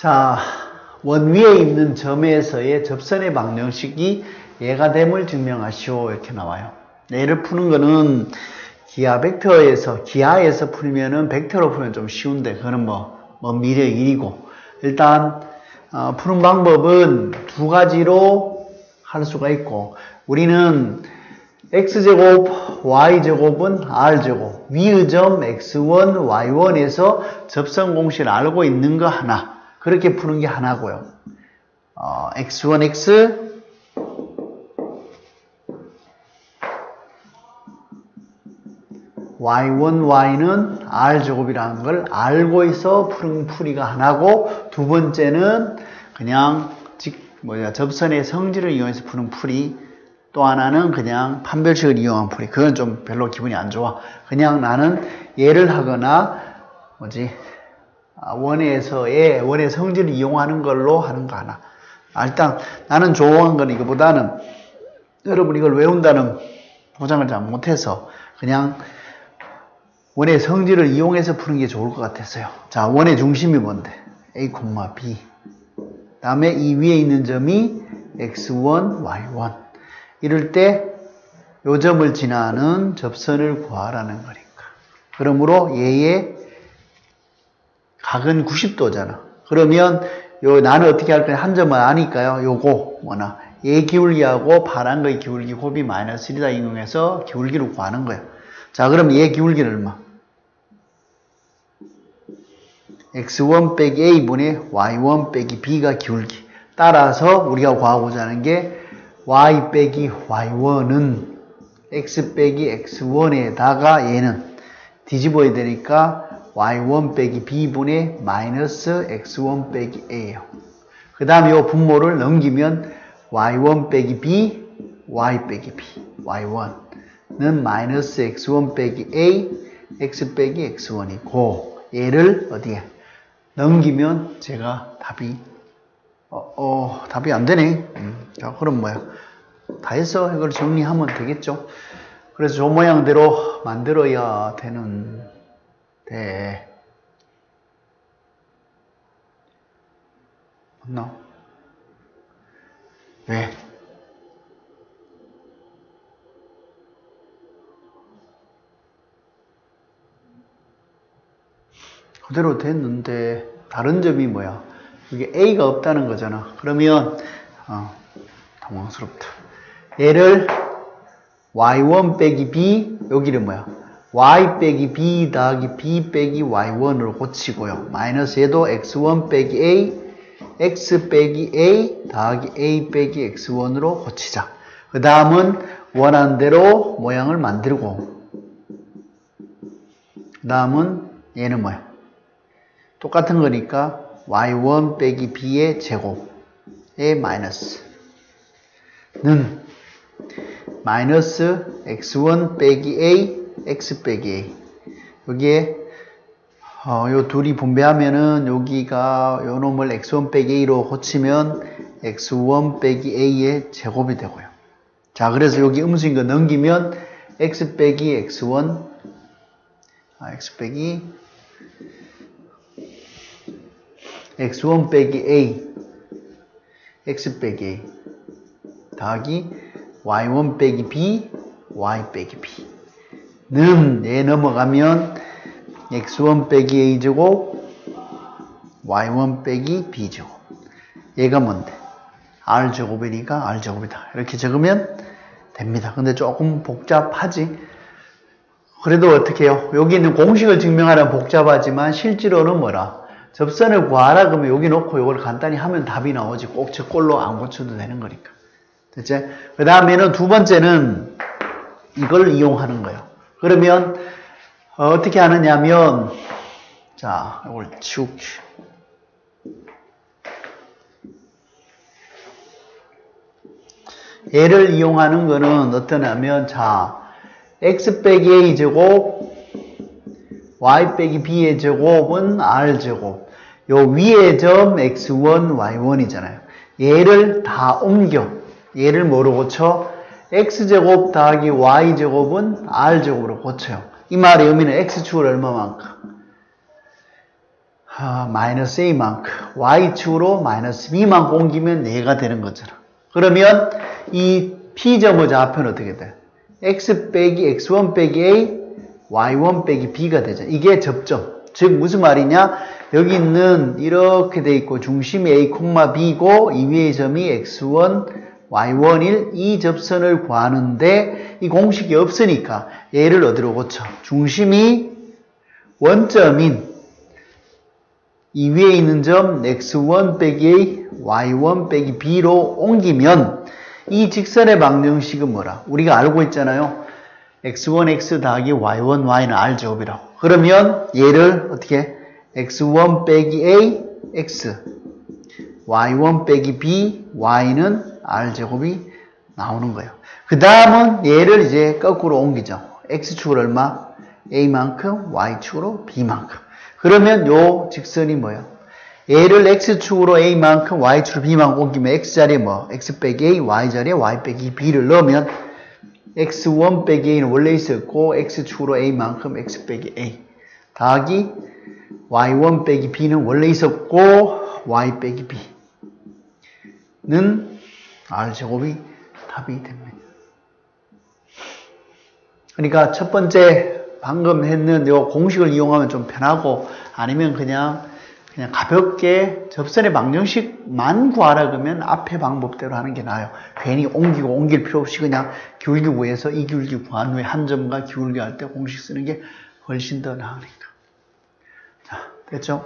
자, 원 위에 있는 점에서의 접선의 방정식이 얘가 됨을 증명하시오. 이렇게 나와요. 얘를 푸는 거는 기하 벡터에서, 기하에서 풀면은 벡터로 풀면 좀 쉬운데, 그거는 뭐, 뭐 미래 일이고. 일단, 어, 푸는 방법은 두 가지로 할 수가 있고, 우리는 x제곱, y제곱은 r제곱, 위의 점 x1, y1에서 접선 공식을 알고 있는 거 하나, 그렇게 푸는 게 하나고요. 어, x1x, y1, y는 r제곱이라는 걸 알고 있어 푸는 풀이가 하나고, 두 번째는 그냥 직, 뭐야, 접선의 성질을 이용해서 푸는 풀이 또 하나는 그냥 판별식을 이용한 풀이. 그건 좀 별로 기분이 안 좋아. 그냥 나는 예를 하거나, 뭐지, 아, 원에서의, 원의 성질을 이용하는 걸로 하는 거 하나. 아, 일단 나는 좋아한 건 이거보다는 여러분 이걸 외운다는 보장을 잘 못해서 그냥 원의 성질을 이용해서 푸는 게 좋을 것 같았어요. 자, 원의 중심이 뭔데? A, B. 다음에 이 위에 있는 점이 x1, y1. 이럴 때 요 점을 지나는 접선을 구하라는 거니까. 그러므로 얘의 각은 90도잖아. 그러면 요 나는 어떻게 할 거냐 한 점은 아니까요. 요거 뭐나 얘 기울기하고 파란 거의 기울기 곱이 마이너스 1이다 이용해서 기울기를 구하는 거예요. 자, 그럼 얘 기울기는 얼마? x1 빼기 a분의 y1 빼기 b가 기울기. 따라서 우리가 구하고자 하는 게 y 빼기 y1은 x 빼기 x1에다가 얘는 뒤집어야 되니까 y1 빼기 b분의 마이너스 x1 빼기 a예요. 그 다음에 이 분모를 넘기면 y1 빼기 b, y 빼기 b, y1는 마이너스 x1 빼기 a, x 빼기 x1이고 얘를 어디에 넘기면 제가 답이 어, 어 답이 안 되네. 음, 자 그럼 뭐야? 다 해서 이걸 정리하면 되겠죠. 그래서 저 모양대로 만들어야 되는 데 맞나? 왜? 그대로 됐는데 다른 점이 뭐야? 이게 A가 없다는 거잖아. 그러면 어, 당황스럽다. 얘를 y1 빼기 b 여기를 뭐야? Y 빼기 b 더하기 b 빼기 y1으로 고치고요. 마이너스 얘도 x1 빼기 a x 빼기 a 더하기 a 빼기 x1으로 고치자. 그 다음은 원하는 대로 모양을 만들고 그 다음은 얘는 뭐야? 똑같은 거니까 y1 빼기 b의 제곱의 마이너스 는 마이너스 x1 빼기 a x 빼기 여기에 어, 요 둘이 분배하면은 여기가 요 놈을 x1 빼기 a로 고치면 x1 빼기 a의 제곱이 되고요. 자, 그래서 여기 음수인 거 넘기면 x 빼기 x1 아, x 빼기 x1 빼기 a x 빼기 더하기 y1 빼기 b y 빼기 b 는얘 넘어가면 x1 빼기 a제곱 y1 빼기 b제곱 얘가 뭔데? r제곱이니까 r제곱이다 이렇게 적으면 됩니다 근데 조금 복잡하지 그래도 어떻게 해요? 여기 있는 공식을 증명하려면 복잡하지만 실제로는 뭐라? 접선을 구하라 그러면 여기 놓고 이걸 간단히 하면 답이 나오지 꼭 저 꼴로 안 고쳐도 되는 거니까 됐지? 그 다음에는 두 번째는 이걸 이용하는 거예요 그러면 어, 떻게 하느냐면 자 이걸 치울게 얘를 이용하는 거는 어떠냐면 자 x 빼기 a 제곱 y 빼기 b의 제곱은 r 제곱. 요 위의 점 x1 y1이잖아요. 얘를 다 옮겨. 얘를 뭐로 고쳐 x제곱 더하기 y제곱은 r제곱으로 고쳐요 이 말의 의미는 x축을 얼마만큼 아, 마이너스 a만큼 y축으로 마이너스 b만큼 옮기면 4가 되는 거잖아. 그러면 이 p점의 좌표는 어떻게 돼? x 빼기 x1 빼기 a, y1 빼기 b가 되잖아. 이게 접점. 즉 무슨 말이냐? 여기 있는 이렇게 돼 있고 중심이 a, b고 이 위의 점이 x1, y1일 이 접선을 구하는데 이 공식이 없으니까 얘를 어디로 고쳐? 중심이 원점인 이 위에 있는 점 x1 빼기 a, y1 빼기 b로 옮기면 이 직선의 방정식은 뭐라? 우리가 알고 있잖아요. x1, x 더하기 y1, y는 r제곱이라고. 그러면 얘를 어떻게? x1 빼기 a, x, y1 빼기 b, y는 r제곱이 나오는 거예요. 그 다음은 얘를 이제 거꾸로 옮기죠. x축을 얼마? a만큼, y축으로 b만큼. 그러면 요 직선이 뭐예요? 얘를 x축으로 a만큼, y축으로 b만큼 옮기면 x자리에 뭐? x 빼기 a, y자리에 y 빼기 b를 넣으면 x1 빼기 a는 원래 있었고 x축으로 a만큼 x 빼기 a 더하기 y1 빼기 b는 원래 있었고 y 빼기 b는 r제곱이 답이 됩니다. 그러니까 첫 번째 방금 했는 요 공식을 이용하면 좀 편하고 아니면 그냥 그냥 가볍게 접선의 방정식만 구하라 그러면 앞에 방법대로 하는 게 나아요. 괜히 옮기고 옮길 필요 없이 그냥 기울기 구해서 이 기울기 구한 후에 한 점과 기울기 할 때 공식 쓰는 게 훨씬 더 나으니까. 자, 됐죠?